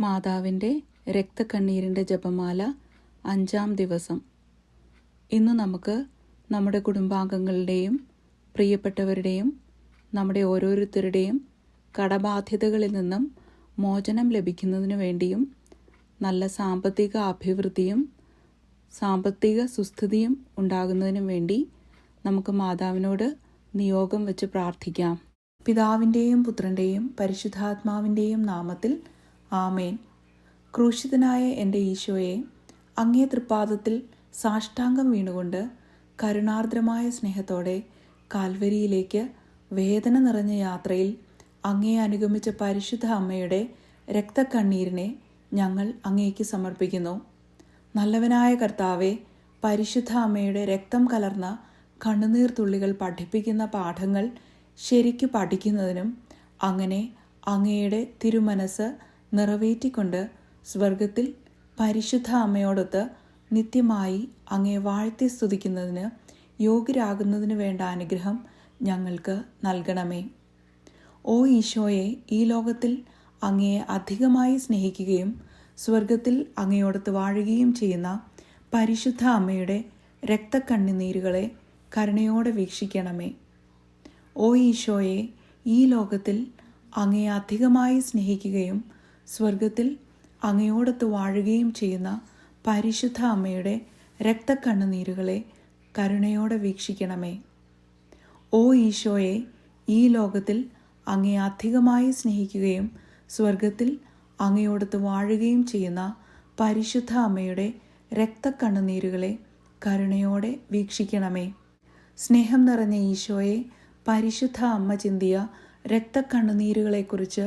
മാതാവിന്റെ രക്തക്കണ്ണീരിന്റെ ജപമാല അഞ്ചാം ദിവസം. ഇന്ന് നമുക്ക് നമ്മുടെ കുടുംബാംഗങ്ങളുടെയും പ്രിയപ്പെട്ടവരുടെയും നമ്മുടെ ഓരോരുത്തരുടെയും കടബാധ്യതകളിൽ നിന്നും മോചനം ലഭിക്കുന്നതിനു വേണ്ടിയും നല്ല സാമ്പത്തിക അഭിവൃദ്ധിയും സാമ്പത്തിക സുസ്ഥിതിയും ഉണ്ടാകുന്നതിനും വേണ്ടി നമുക്ക് മാതാവിനോട് നിയോഗം വെച്ച് പ്രാർത്ഥിക്കാം. പിതാവിന്റെയും പുത്രന്റെയും പരിശുദ്ധാത്മാവിന്റെയും നാമത്തിൽ ആമേൻ. ക്രൂശിതനായ എന്റെ ഈശോയെ അങ്ങേ തൃപ്പാദത്തിൽ സാഷ്ടാംഗം വീണുകൊണ്ട് കരുണാർദ്രമായ സ്നേഹത്തോടെ കാൽവരിയിലേക്ക് വേദന നിറഞ്ഞ യാത്രയിൽ അങ്ങേ അനുഗമിച്ച പരിശുദ്ധ അമ്മയുടെ രക്തക്കണ്ണീരിനെ ഞങ്ങൾ അങ്ങേക്ക് സമർപ്പിക്കുന്നു. നല്ലവനായ കർത്താവെ പരിശുദ്ധ അമ്മയുടെ രക്തം കലർന്ന കണ്ണുനീർ തുള്ളികൾ പഠിപ്പിക്കുന്ന പാഠങ്ങൾ ശരിക്കു പഠിക്കുന്നതിനും അങ്ങനെ അങ്ങയുടെ തിരുമനസ് നിറവേറ്റിക്കൊണ്ട് സ്വർഗത്തിൽ പരിശുദ്ധ അമ്മയോടൊത്ത് നിത്യമായി അങ്ങേ വാഴ്ത്തി സ്തുതിക്കുന്നതിന് യോഗ്യരാകുന്നതിന് വേണ്ട അനുഗ്രഹം ഞങ്ങൾക്ക് നൽകണമേ. ഓ ഈശോയെ ഈ ലോകത്തിൽ അങ്ങയെ അധികമായി സ്നേഹിക്കുകയും സ്വർഗത്തിൽ അങ്ങയോടത്ത് വാഴുകയും ചെയ്യുന്ന പരിശുദ്ധ അമ്മയുടെ രക്തക്കണ്ണുനീരുകളെ കരുണയോടെ വീക്ഷിക്കണമേ. ഓ ഈശോയെ ഈ ലോകത്തിൽ അങ്ങയെ അധികമായി സ്നേഹിക്കുകയും സ്വർഗത്തിൽ അങ്ങയോടത്ത് വാഴുകയും ചെയ്യുന്ന പരിശുദ്ധ അമ്മയുടെ രക്തക്കണ്ണുനീരുകളെ കരുണയോടെ വീക്ഷിക്കണമേ. ഓ ഈശോയെ ഈ ലോകത്തിൽ അങ്ങയെ അധികമായി സ്നേഹിക്കുകയും സ്വർഗത്തിൽ അങ്ങയോടത്ത് വാഴുകയും ചെയ്യുന്ന പരിശുദ്ധ അമ്മയുടെ രക്തക്കണ്ണുനീരുകളെ കരുണയോടെ വീക്ഷിക്കണമേ. സ്നേഹം നിറഞ്ഞ ഈശോയെ പരിശുദ്ധ അമ്മ ചിന്തിയ രക്തക്കണ്ണുനീരുകളെക്കുറിച്ച്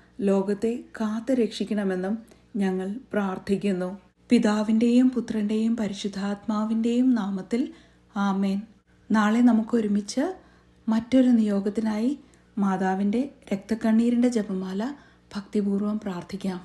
ലോകത്തെ കാത്തു രക്ഷിക്കണമെന്നും ഞങ്ങൾ പ്രാർത്ഥിക്കുന്നു. പിതാവിന്റെയും പുത്രന്റെയും പരിശുദ്ധാത്മാവിന്റെയും നാമത്തിൽ ആമേൻ. നാളെ നമുക്കൊരുമിച്ച് മറ്റൊരു നിയോഗത്തിനായി മാതാവിന്റെ രക്തക്കണ്ണീരിന്റെ ജപമാല ഭക്തിപൂർവം പ്രാർത്ഥിക്കാം.